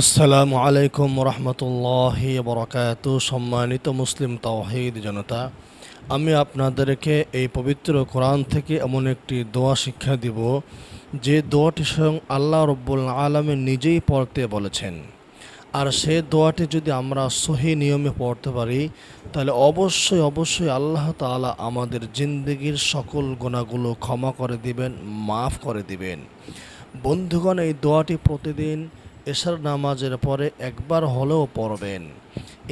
আসসালামু আলাইকুম রহমতুল্লাহ বরকাত সম্মানিত মুসলিম তাওহিদ জনতা, আমি আপনাদেরকে এই পবিত্র কোরআন থেকে এমন একটি দোয়া শিক্ষা দিব, যে দোয়াটি স্বয়ং আল্লাহ রব্বুল আলমে নিজেই পড়তে বলেছেন। আর সে দোয়াটি যদি আমরা সহি নিয়মে পড়তে পারি, তাহলে অবশ্যই অবশ্যই আল্লাহ তাআলা আমাদের জিন্দগির সকল গুণাগুলো ক্ষমা করে দিবেন, মাফ করে দিবেন। বন্ধুগণ, এই দোয়াটি প্রতিদিন এশার নামাজের পরে একবার হলেও পড়বেন।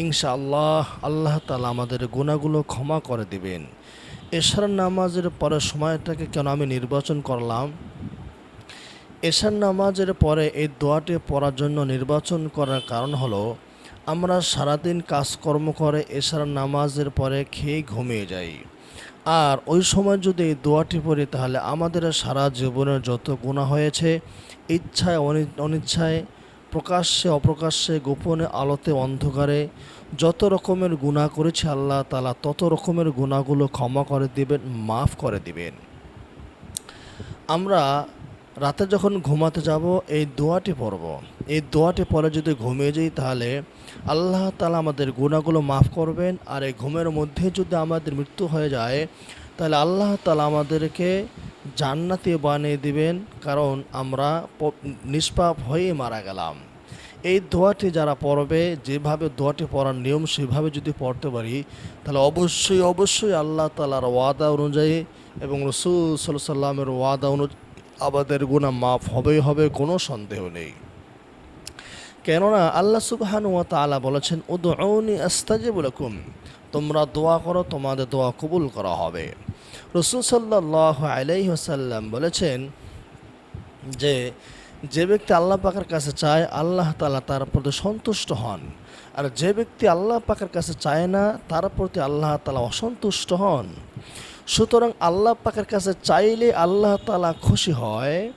ইনশাআল্লাহ আল্লাহ তালা আমাদের গুণাগুলো ক্ষমা করে দিবেন। এশার নামাজের পরে সময়টাকে কেন আমি নির্বাচন করলাম? এশার নামাজের পরে এই দোয়াটি পড়ার জন্য নির্বাচন করার কারণ হলো, আমরা সারাদিন কাজকর্ম করে এশার নামাজের পরে খেয়ে ঘুমিয়ে যাই। আর ওই সময় যদি এই দোয়াটি পড়ি, তাহলে আমাদের সারা জীবনের যত গুণা হয়েছে, ইচ্ছায় অনিচ্ছায় প্রকাশ্যে, অপ্রকাশ্যে, গোপনে, আলোতে, অন্ধকারে, যত রকমের গুণা করেছে আল্লাহ তালা তত রকমের গুণাগুলো ক্ষমা করে দিবেন, মাফ করে দিবেন। আমরা রাতে যখন ঘুমাতে যাব, এই দোয়াটি পড়ব। এই দোয়াটি পরে যদি ঘুমিয়ে যাই তাহলে আল্লাহ তালা আমাদের গুণাগুলো মাফ করবেন। আর এই ঘুমের মধ্যে যদি আমাদের মৃত্যু হয়ে যায়, তাহলে আল্লাহ তালা আমাদেরকে জান্নাতি বানিয়ে দিবেন, কারণ আমরা নিষ্পাপ হয়ে মারা গেলাম। এই দোয়াটি যারা পড়বে, যেভাবে দোয়াটি পড়ার নিয়ম, সেভাবে যদি পড়তে পারি, তাহলে অবশ্যই অবশ্যই আল্লাহ তালার ওয়াদা অনুযায়ী এবং রসুল সাল্লামের ওয়াদা অনুযায়ী আমাদের গুণা মাফ হবেই হবে, কোনো সন্দেহ নেই। কেননা আল্লাহ সুবহান তাআলা বলেছেন, উদউনি আস্তাজিবু লাকুম। তোমরা দোয়া করো, তোমাদের দোয়া কবুল করা হবে। রসুল সাল্লাল্লাহু আলাইহি ওয়াসাল্লাম বলেছেন যে যে ব্যক্তি আল্লাহ পাকের কাছে চায়, আল্লাহ তালা তার প্রতি সন্তুষ্ট হন। আর যে ব্যক্তি আল্লাহ পাকের কাছে চায় না, তার প্রতি আল্লাহ তালা অসন্তুষ্ট হন। সুতরাং আল্লাহ পাকের কাছে চাইলে আল্লাহ তালা খুশি হয়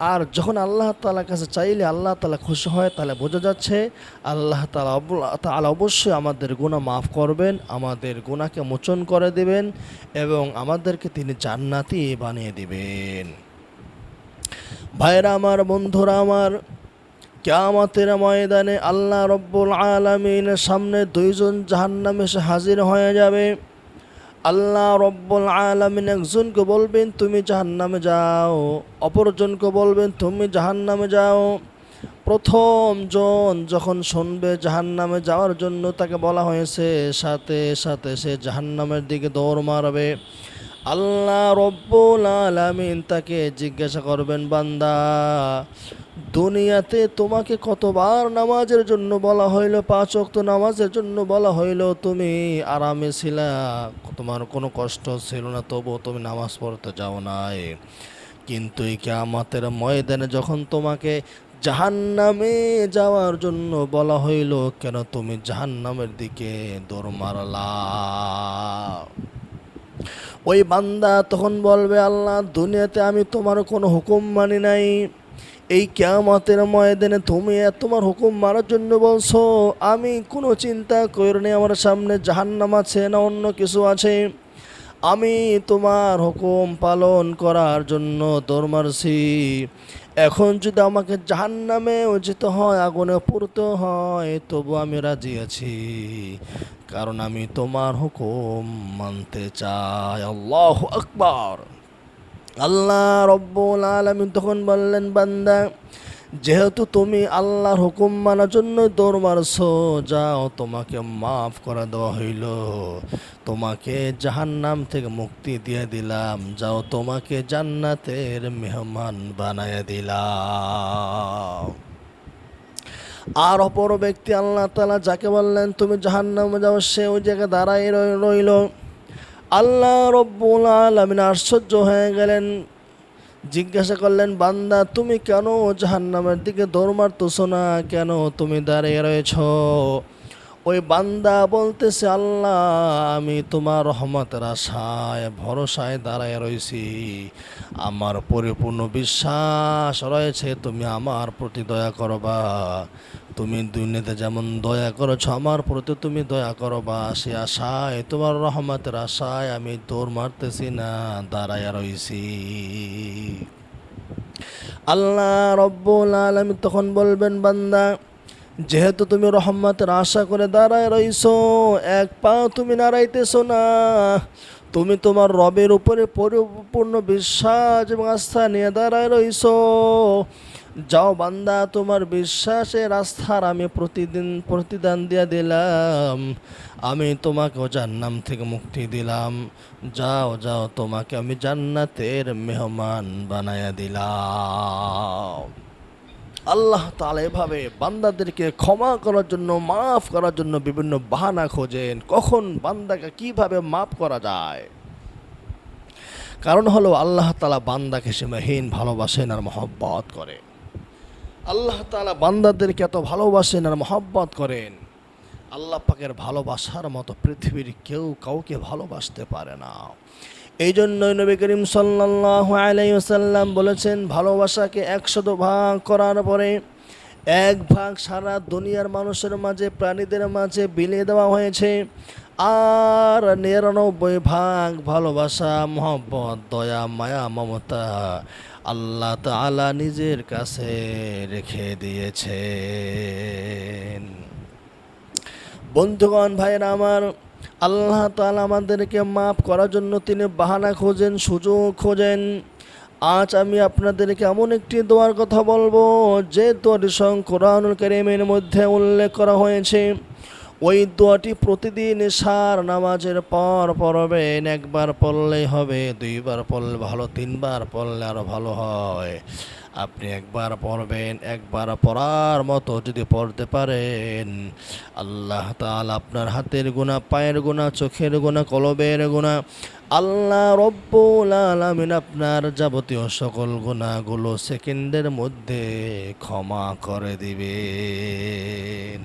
আর যখন আল্লাহ তালার কাছে চাইলে আল্লাহ তালা খুশি হয়, তাহলে বোঝা যাচ্ছে আল্লাহ তালা তাআলা অবশ্যই আমাদের গুণা মাফ করবেন, আমাদের গুণাকে মোচন করে দেবেন এবং আমাদেরকে তিনি জান্নাতি বানিয়ে দিবেন। ভাইরা আমার, বন্ধুরা আমার, কেয়ামতের ময়দানে আল্লাহ রব্বুল আলমিনের সামনে দুইজন জাহান্নামে এসে হাজির হয়ে যাবে। আল্লাহ রব্বুল আলমিন একজনকে বলবেন, তুমি জাহান্নামে যাও। অপরজনকে বলবেন, তুমি জাহান্নামে যাও। প্রথম জন যখন শুনবে জাহান্নামে যাওয়ার জন্য তাকে বলা হয়েছে, সাথে সাথে সে জাহান্নামের দিকে দৌড় মারবে। আল্লাহ রব্বুল আলামিন তাকে জিজ্ঞাসা করবেন, বান্দা, দুনিয়াতে তোমাকে কতবার নামাজের জন্য বলা হইল, পাঁচ ওয়াক্ত নামাজের জন্য বলা হইল, তুমি আরামে ছিলা? তোমার কোনো কষ্ট ছিল না, তবুও তুমি নামাজ পড়তে যাও নাই। কিন্তু এই কিয়ামতের ময়দানে যখন তোমাকে জাহান্নামে যাওয়ার জন্য বলা হইল, কেন তুমি জাহান্নামের দিকে দৌড় মারলা? ওই বান্দা তখন বলবে, আল্লাহ, দুনিয়াতে আমি তোমার কোনো হুকুম মানি নাই। এই কেয়ামতের ময়দানে তুমি তোমার হুকুম মারার জন্য বলছো, আমি কোনো চিন্তা করিনি, আমার সামনে জাহান্নাম আছে না অন্য কিছু আছে। আমি তোমার হুকুম পালন করার জন্য দৌড় মারছি। এখন যদি আমাকে জাহান নামে যেতে হয়, আগুনে পড়তে হয়, তবু আমি রাজি আছি। কারণ আমি তোমার হুকুম মানতে চাই। আল্লাহ আকবার। আল্লাহ রব্বুল আলমিন তখন বললেন, বান্দা যেহেতু তুমি আল্লাহর হুকুম মানার জন্য দৌড় মারছো, যাও, তোমাকে মাফ করে দেওয়া হইল। তোমাকে জাহান্নাম থেকে মুক্তি দিয়ে দিলাম। যাও, তোমাকে জান্নাতের মেহমান বানায় দিলাম। আর অপর ব্যক্তি আল্লাহ তালা যাকে বললেন, তুমি জাহান্নামে যাও, সে ওই জায়গায় দাঁড়াই রইল আল্লাহ রব্বুল আলমিন আশ্চর্য হয়ে গেলেন। জিজ্ঞাসা করলেন বান্দা তুমি কেন জাহান্নামের দিকে দৌড় মারতেছো না? কেন তুমি দাঁড়িয়ে রয়েছ? ওই বান্দা বলতেছে, আল্লাহ, আমি তোমার রহমতের আশায়, ভরসায় দাঁড়ায় রয়েছি। আমার পরিপূর্ণ বিশ্বাস রয়েছে, তুমি আমার প্রতি দয়া করবা। তুমি দুনিয়াতে যেমন দয়া করেছ, আমার প্রতি তুমি দয়া করবা। সে আশায়, তোমার রহমতের আশায় আমি দৌড় মারতেছি না, দাঁড়ায় রয়েছি। আল্লাহ রব্বুল আলমী তখন বলবেন, বান্দা যেহেতু তুমি রহম্মতের আশা করে দাঁড়ায় রইছো, এক পা তুমি নাড়াইতেছো না। তুমি তোমার রবের উপরে পরিপূর্ণ বিশ্বাস এবং আস্থা নিয়ে দাঁড়ায় রইছো। যাও বান্দা, তোমার বিশ্বাসের আস্থার আমি প্রতিদিন, প্রতিদান দিয়ে দিলাম। আমি তোমাকেও জান্নাম থেকে মুক্তি দিলাম। যাও যাও, তোমাকে আমি জান্নাতের মেহমান বানায়া দিলাম। আল্লাহ তালা এভাবে বান্দাদেরকে ক্ষমা করার জন্য, মাফ করার জন্য বিভিন্ন বাহানা খোঁজেন। কখন বান্দাকে কীভাবে মাফ করা যায়? কারণ হলো আল্লাহ তালা বান্দাকে সীমাহীন ভালোবাসেন আর মহব্বত করে আল্লাহ তালা বান্দাদেরকে এত ভালোবাসেন আর মহব্বত করেন। আল্লাহ পাকের ভালোবাসার মতো পৃথিবীর কেউ কাউকে ভালোবাসতে পারে না। এই জন্যই নবী করিম সাল্লাহ আলাইসাল্লাম বলেছেন, ভালোবাসাকে একশত ভাগ করার পরে এক ভাগ সারা দুনিয়ার মানুষের মাঝে, প্রাণীদের মাঝে বিলিয়ে দেওয়া হয়েছে। আর নিরানব্বই ভাগ ভালোবাসা, মহব্বত, দয়া, মায়া, মমতা আল্লাহ তালা নিজের কাছে রেখে দিয়েছেন। বন্ধুগণ, ভাইয়েরা আমার আল্লাহ তালা আমাদেরকে মাফ করার জন্য তিনি বাহানা খোঁজেন, সুযোগ খোঁজেন। আজ আমি আপনাদেরকে এমন একটি দোয়ার কথা বলব, যে দোয়াটি সং কোরআনুল করিমের মধ্যে উল্লেখ করা হয়েছে। ওই দোয়াটি প্রতিদিন সার নামাজের পর পড়বেন, একবার পড়লেই হবে, দুইবার পড়লে ভালো, তিনবার পড়লে আরও ভালো হয়। আপনি একবার পড়বেন, একবার পড়ার মতো যদি পড়তে পারেন, আল্লাহ তাল আপনার হাতের গুণা পায়ের গুণা চোখের গুণা কলবের গুণা আল্লাহ রব্বুল আলামিন আপনার যাবতীয় সকল গুণাগুলো সেকেন্ডের মধ্যে ক্ষমা করে দিবেন।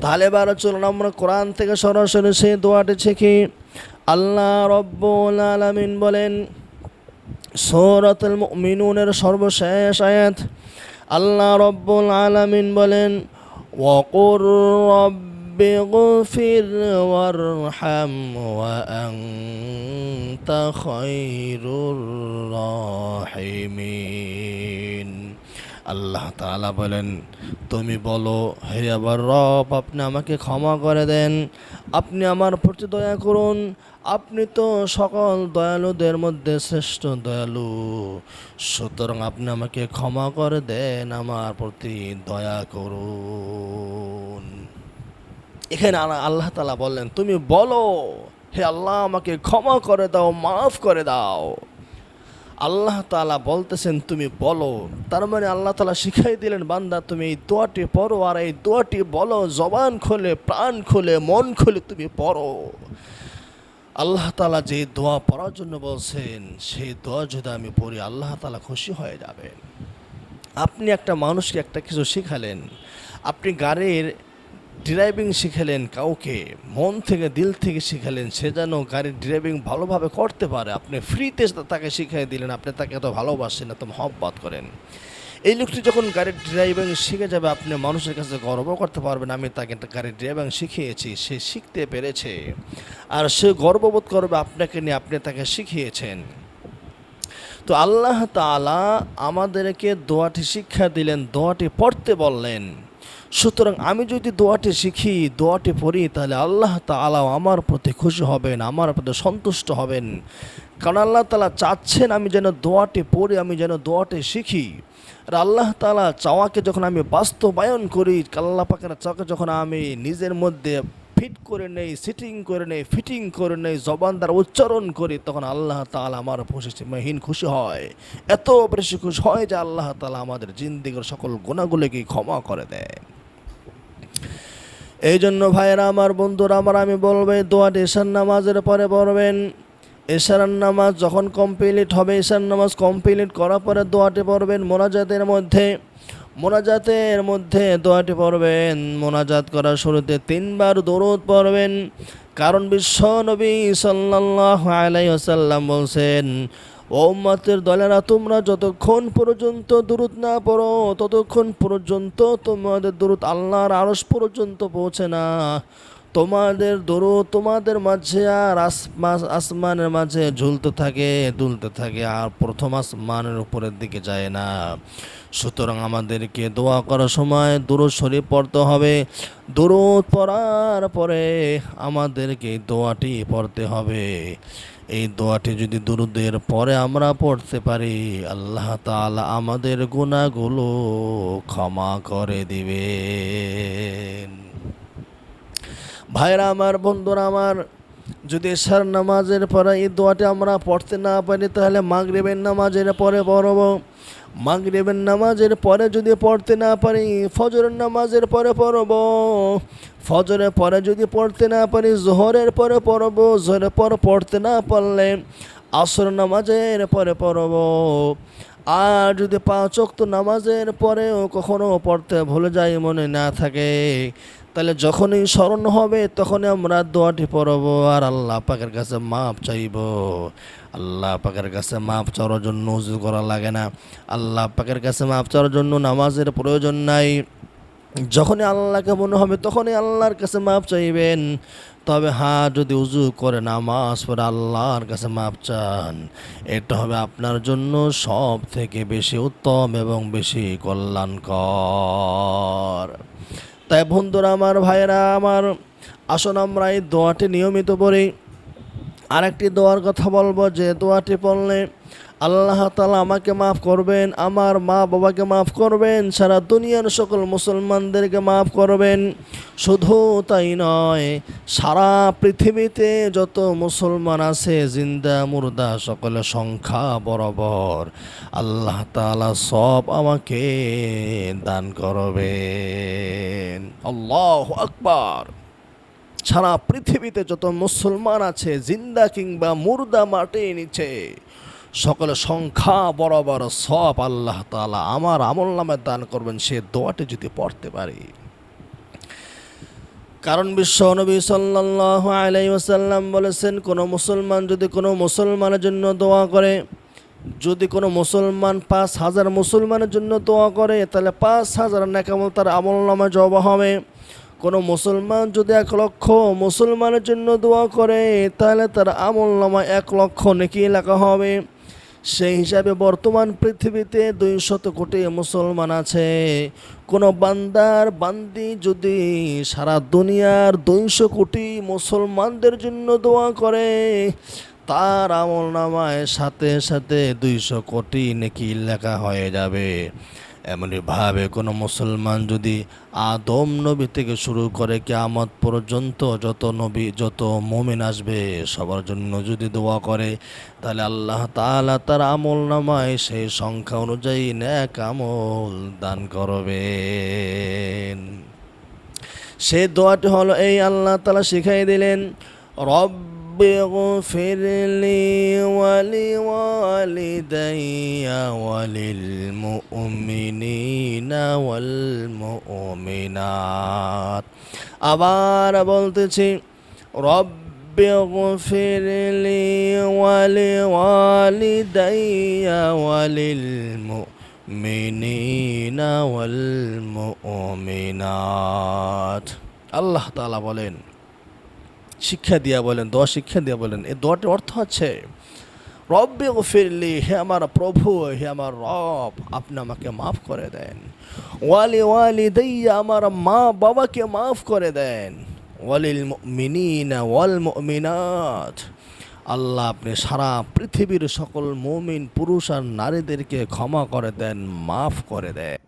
তাহলে এবার চলুন আমরা কোরআন থেকে সরাসরি সেই দোয়াটি শেখি আল্লাহ রব্বুল আলামিন বলেন সৌরতুল মুমিনুনের সর্বশেষ আয়াত আল্লাহ রব্বুল আলামিন বলেন ওয়াকুর রব্বি গফির ওয়ারহাম ওয়া আনতা খায়রুর রাহিমিন আল্লাহ তালা বলেন, তুমি বলো, হে আবার রব, আপনি আমাকে ক্ষমা করে দেন, আপনি আমার প্রতি দয়া করুন, আপনি তো সকল দয়ালুদের মধ্যে শ্রেষ্ঠ দয়ালু, সুতরাং আপনি আমাকে ক্ষমা করে দেন, আমার প্রতি দয়া করুন। এখানে আল্লাহ- তালা বললেন, তুমি বলো, হে আল্লাহ, আমাকে ক্ষমা করে দাও, মাফ করে দাও। আল্লাহ তালা বলতেছেন, তুমি বলো। তার মানে আল্লাহ তালা শিখাই দিলেন, বান্দা, তুমি এই দোয়াটি পড়ো আর এই দোয়াটি বলো। জবান খুলে, প্রাণ খুলে, মন খুলে তুমি পড়ো। আল্লাহ তালা যে দোয়া পড়ার জন্য বলছেন, সেই দোয়া যদি আমি পড়ি, আল্লাহ তালা খুশি হয়ে যাবেন। আপনি একটা মানুষকে একটা কিছু শিখালেন। আপনি গাড়ির ড্রাইভিং শিখালেন কাউকে, মন থেকে দিল থেকে শিখালেন, সে যেন গাড়ির ড্রাইভিং ভালোভাবে করতে পারে। আপনি ফ্রিতে তাকে শিখিয়ে দিলেন, আপনি তাকে এত ভালোবাসেন, এত মহব্বত করেন। এই লোকটি যখন গাড়ির ড্রাইভিং শিখে যাবে, আপনি মানুষের কাছে গর্ব করতে পারবেন, আমি তাকে গাড়ির ড্রাইভিং শিখিয়েছি, সে শিখতে পেরেছে। আর সে গর্ববোধ করবে আপনাকে নিয়ে, আপনি তাকে শিখিয়েছেন। তো আল্লাহ তাআলা আমাদেরকে দোয়াটি শিক্ষা দিলেন, দোয়াটি পড়তে বললেন। সুতরাং আমি যদি দোয়াটি শিখি, দোয়াটি পড়ি, তাহলে আল্লাহ তালা আমার প্রতি খুশি হবেন, আমার প্রতি সন্তুষ্ট হবেন। কারণ আল্লাহ তালা চাচ্ছেন আমি যেন দোয়াটি পড়ি, আমি যেন দোয়াটি শিখি। আর আল্লাহ তালা চাওয়াকে যখন আমি বাস্তবায়ন করি, আল্লাহ পাকের চাওয়াকে যখন আমি নিজের মধ্যে ফিট করে নেই সিটিং করে নেই ফিটিং করে নেই, জবান দ্বারা উচ্চারণ করি, তখন আল্লাহ তাআলা আমার মহিন খুশি হয়। এত বেশি খুশি হয় যে আল্লাহ তালা আমাদের জিন্দিগির সকল গুণাগুলোকে ক্ষমা করে দেয়। এই জন্য ভাইয়েরা, আমার বন্ধুরা, আমার আমি বলব দোয়াটি এশার নামাজের পরে পড়বেন। এশার নামাজ যখন কমপ্লিট হবে, এশার নামাজ কমপ্লিট করার পরে দোয়াটি পড়বেন মোনাজাতের মধ্যে। মোনাজাতের মধ্যে দোয়াটি পড়বেন। মোনাজাত করার শুরুতে তিনবার দরুদ পড়বেন। কারণ বিশ্ব নবী সাল্লাহ আলাইসাল্লাম বলছেন, ও উম্মাতের দলেরা, তোমরা যতক্ষণ পর্যন্ত দূরত না পড়ো, ততক্ষণ পর্যন্ত তোমাদের দূরত আল্লাহর আরস পর্যন্ত পৌঁছে না। তোমাদের দরু তোমাদের মাঝে আর আসমা- আসমানের মাঝে ঝুলতে থাকে, দুলতে থাকে, আর প্রথম আসমানের উপরের দিকে যায় না। সুতরাং আমাদেরকে দোয়া করার সময় দূরত শরীফ পড়তে হবে। দূরত পড়ার পরে আমাদেরকে দোয়াটি পড়তে হবে। এই দোয়াটি যদি দুরুদের পরে আমরা পড়তে পারি, আল্লাহ তাআলা আমাদের গুণাগুলো ক্ষমা করে দিবেন। ভাইরা আমার, বন্ধুরা আমার, যদি এশার নামাজের পরে এই দোয়াটি আমরা পড়তে না পারি, তাহলে মাগরিবের নামাজের পরে পড়ব। মাগরিবের নামাজের পরে যদি পড়তে না পারি, ফজরের নামাজের পরে পড়ব। ফজরের পরে যদি পড়তে না পারি, জোহরের পরে পড়ব। জোহরের পর পড়তে না পারলে আসর নামাজের পরে পড়ব। আর যদি পাঁচ ওয়াক্ত নামাজের পরেও কখনো পড়তে ভুলে যাই, মনে না থাকে তাহলে যখনই স্মরণ হবে, তখনই আমরা দোয়াটি পড়ব, আর আল্লাহ পাকের কাছে মাপ চাইব। আল্লাহ পাকের কাছে মাপ চাওয়ার জন্য উজু করা লাগে না। আল্লাহ পাকের কাছে মাপ চাওয়ার জন্য নামাজের প্রয়োজন নাই। যখনই আল্লাহকে মনে হবে, তখনই আল্লাহর কাছে মাপ চাইবেন। তবে হ্যাঁ যদি উজু করে নামাজ পড়ে আল্লাহর কাছে মাপ চান, এটা হবে আপনার জন্য সব থেকে বেশি উত্তম এবং বেশি কল্যাণকর। তাই বন্ধুরা, আমার ভাইয়েরা, আমার আসুন আমরা এই দোয়াটি নিয়মিত পড়ি। আরেকটি দোয়ার কথা বলব, যে দোয়াটি পড়লে আল্লাহ তালা আমাকে মাফ করবেন, আমার মা বাবাকে মাফ করবেন, সারা দুনিয়ার সকল মুসলমানদেরকে মাফ করবেন। শুধু তাই নয়, সারা পৃথিবীতে যত মুসলমান আছে, জিন্দা, মুর্দা, সকলের সংখ্যা বরাবর আল্লাহ তালা সব আমাকে দান করবেন। আল্লাহ আকবার। সারা পৃথিবীতে যত মুসলমান আছে, জিন্দা কিংবা মুর্দা মাটি নিচে সকল সংখ্যা বরাবর সব আল্লাহ তাআলা আমার আমল নামে দান করবেন, সে দোয়াটি যদি পড়তে পারি। কারণ বিশ্ব নবী সাল্লাল্লাহু আলাইহি ওয়াসাল্লাম বলেছেন, কোনো মুসলমান যদি কোনো মুসলমানের জন্য দোয়া করে, যদি কোনো মুসলমান পাঁচ হাজার মুসলমানের জন্য দোয়া করে, তাহলে পাঁচ হাজার নাকামল তার আমল নামে জবা হবে। কোনো মুসলমান যদি এক লক্ষ মুসলমানের জন্য দোয়া করে, তাহলে তার আমল নামা এক লক্ষ নেকি লেখা হবে। সেই হিসাবে বর্তমান পৃথিবীতে দুই শত কোটি মুসলমান আছে। কোনো বান্দার বান্দি যদি সারা দুনিয়ার দুইশো কোটি মুসলমানদের জন্য দোয়া করে, তার আমল নামায় সাথে সাথে দুইশো কোটি নাকি লেখা হয়ে যাবে। এমনইভাবে কোনো মুসলমান যদি আদম নবী থেকে শুরু করে কেয়ামত পর্যন্ত যত নবী, যত মমিন আসবে, সবার জন্য যদি দোয়া করে, তাহলে আল্লাহ তাআলা তার আমল নামায় সেই সংখ্যা অনুযায়ী ন্যাক আমল দান করবেন। সেই দোয়াটি হলো, এই আল্লাহ তালা শিখাই দিলেন রব্ব اغفر لي ولوالدي وللمؤمنين والمؤمنات আবার বলতেছি রব্ব اغفر لي ولوالدي وللمؤمنين والمؤمنات আল্লাহ তাআলা বলেন শিক্ষা দিয়া বলেন, দোয়া শিক্ষা দিয়া বলেন এই দোয়াটির অর্থ হচ্ছে, রব্বে ফিরলি হে আমার প্রভু, হে আমার রব, আপনি আমাকে মাফ করে দেন। ওয়ালি ওয়ালি দইয়া আমার মা বাবাকে মাফ করে দেন। ওয়ালিল মিনিনা ওয়াল মিনাত আল্লাহ আপনি সারা পৃথিবীর সকল মুমিন পুরুষ আর নারীদেরকে ক্ষমা করে দেন, মাফ করে দেন।